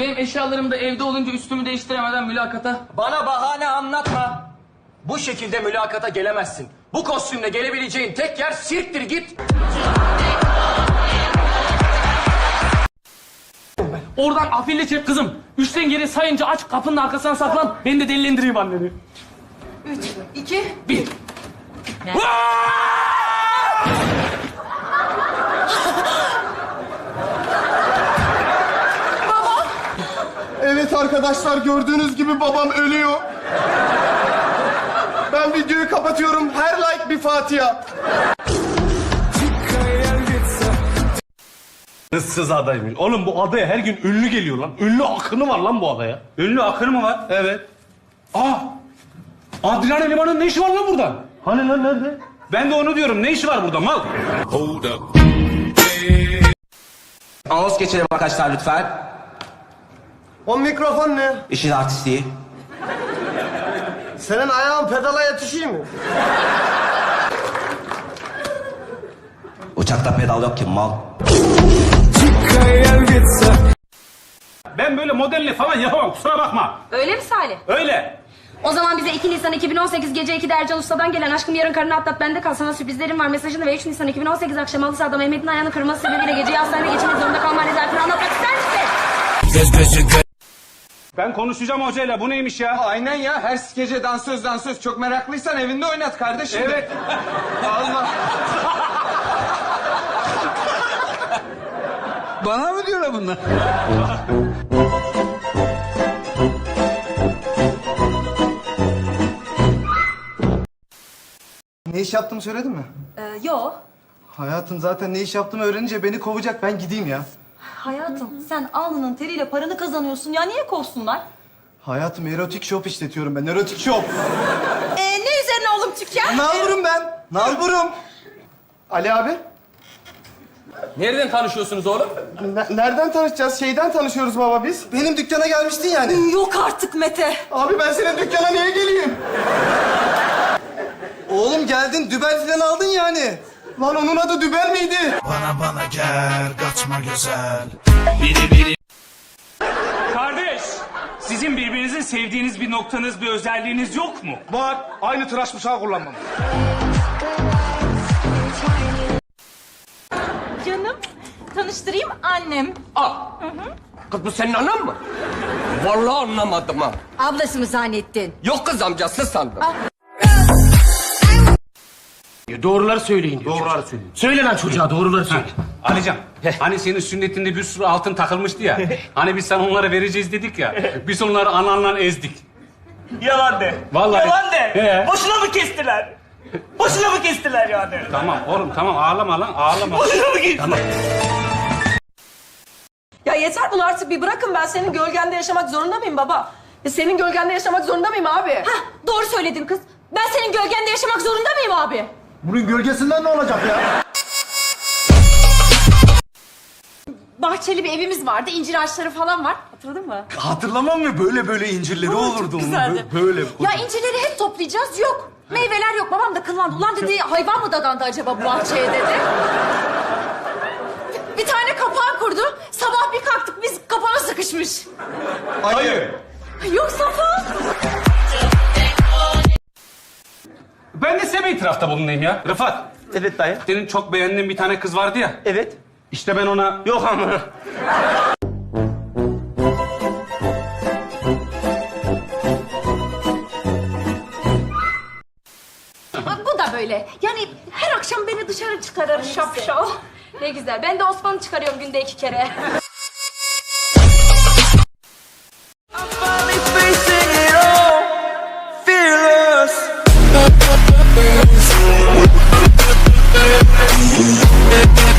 Benim eşyalarım da evde olunca üstümü değiştiremeden mülakata. Bana bahane anlatma. Bu şekilde mülakata gelemezsin. Bu kostümle gelebileceğin tek yer sirktir git. Oradan afille çek kızım. Üçten geri sayınca aç kapının arkasına saklan. Ben de delilendireyim anneni. Üç, iki, Bir. Evet arkadaşlar gördüğünüz gibi babam ölüyor. Ben videoyu kapatıyorum. Her like bir Fatiha. Issız adaymış. Oğlum bu adaya her gün ünlü geliyor lan. Ünlü akını var lan bu adaya. Ünlü akını mı var? Evet. Aa! Adrian Eleman'ın ne işi var lan burada? Hani lan nerede? Ben de onu diyorum. Ne işi var burada mal? Anons geçelim arkadaşlar lütfen. O mikrofon ne? İşin artistliği. Senin ayağın pedala yetişiyor mu? Uçakta pedal yok ki mal. Ben böyle modelli falan yapamam. Kusura bakma. Öyle mi Salih? Öyle. O zaman bize 2 Nisan 2018 gece 2'de Ercan Usta'dan gelen aşkım yarın karını atlat bende kal sana sürprizlerim var mesajını ve 3 Nisan 2018 akşam halı sahada Mehmet'in ayağını kırması sebebiyle geceyi hastanede geçirmek zorunda kalma rezaletini anlatmak ister misin? Ben konuşacağım hocayla. Bu neymiş ya? Aynen ya. Her gece dansöz dansöz. Çok meraklıysan evinde oynat kardeşim. Evet. Allah. Bana mı diyorlar bunlar? Ne iş yaptığımı söyledin mi? Ee, yo. Hayatım zaten ne iş yaptığımı öğrenince beni kovacak. Ben gideyim ya. Hayatım sen alnının teriyle paranı kazanıyorsun ya niye kovsunlar? Hayatım erotik shop işletiyorum ben. Erotik shop. Ee, ne üzerine oğlum tüken? Nalburum ben. Nalburum. Ali abi. Nereden tanışıyorsunuz oğlum? ne- nereden tanışacağız? Şeyden tanışıyoruz baba biz. Benim dükkana gelmiştin yani. Yok artık Mete. Abi ben senin dükkana niye geleyim? Oğlum geldin, dübel falan aldın yani. Lan onun adı dübel miydi? Bana bana gel kaçma güzel. Kardeş, sizin birbirinizin sevdiğiniz bir noktanız, bir özelliğiniz yok mu? Var. Aynı tıraş bıçağı kullanmam. Canım tanıştırayım annem. Kız bu senin anan mı? Vallahi anlamadım ha. Ablası mı zannettin? Yok kız amcası sandım. Doğruları söyleyin diyor. Doğruları söyleyin. Söyle lan çocuğa doğruları söyle. Alican, hani senin sünnetinde bir sürü altın takılmıştı ya. hani biz sana onları vereceğiz dedik ya. Biz onları ananla ezdik. Yalan de. Vallahi. Yalan de. He. Boşuna mı kestiler? Boşuna mı kestiler yani? Tamam oğlum tamam ağlama lan ağlama. Boşuna mı kestiler? Ya yeter bunu artık bir bırakın ben senin gölgende yaşamak zorunda mıyım baba? Ya senin gölgende yaşamak zorunda mıyım abi? Hah doğru söyledin kız. Ben senin gölgende yaşamak zorunda mıyım abi? Bunun gölgesinden ne olacak ya? Bahçeli bir evimiz vardı. incir ağaçları falan var. Hatırladın mı? Hatırlamam mı? Böyle böyle incirleri olurdu onun. güzeldi. Bö- Böyle. Ya incirleri hep toplayacağız. Yok. Meyveler yok. Babam da kıllandı. Ulan dedi hayvan mı dadandı acaba bu bahçeye dedi. Bir tane kapağı kurdu. Sabah bir kalktık biz kapana sıkışmış. Hayır. Yok Safa. İtirafta bulunayım ya. Rıfat, Evet dayı. senin çok beğendiğin bir tane kız vardı ya. Evet. İşte ben ona... Yok ama. Bak bu da böyle. Yani her akşam beni dışarı çıkarır şapşal. Ne güzel. Ben de Osman'ı çıkarıyorum günde iki kere. Yeah.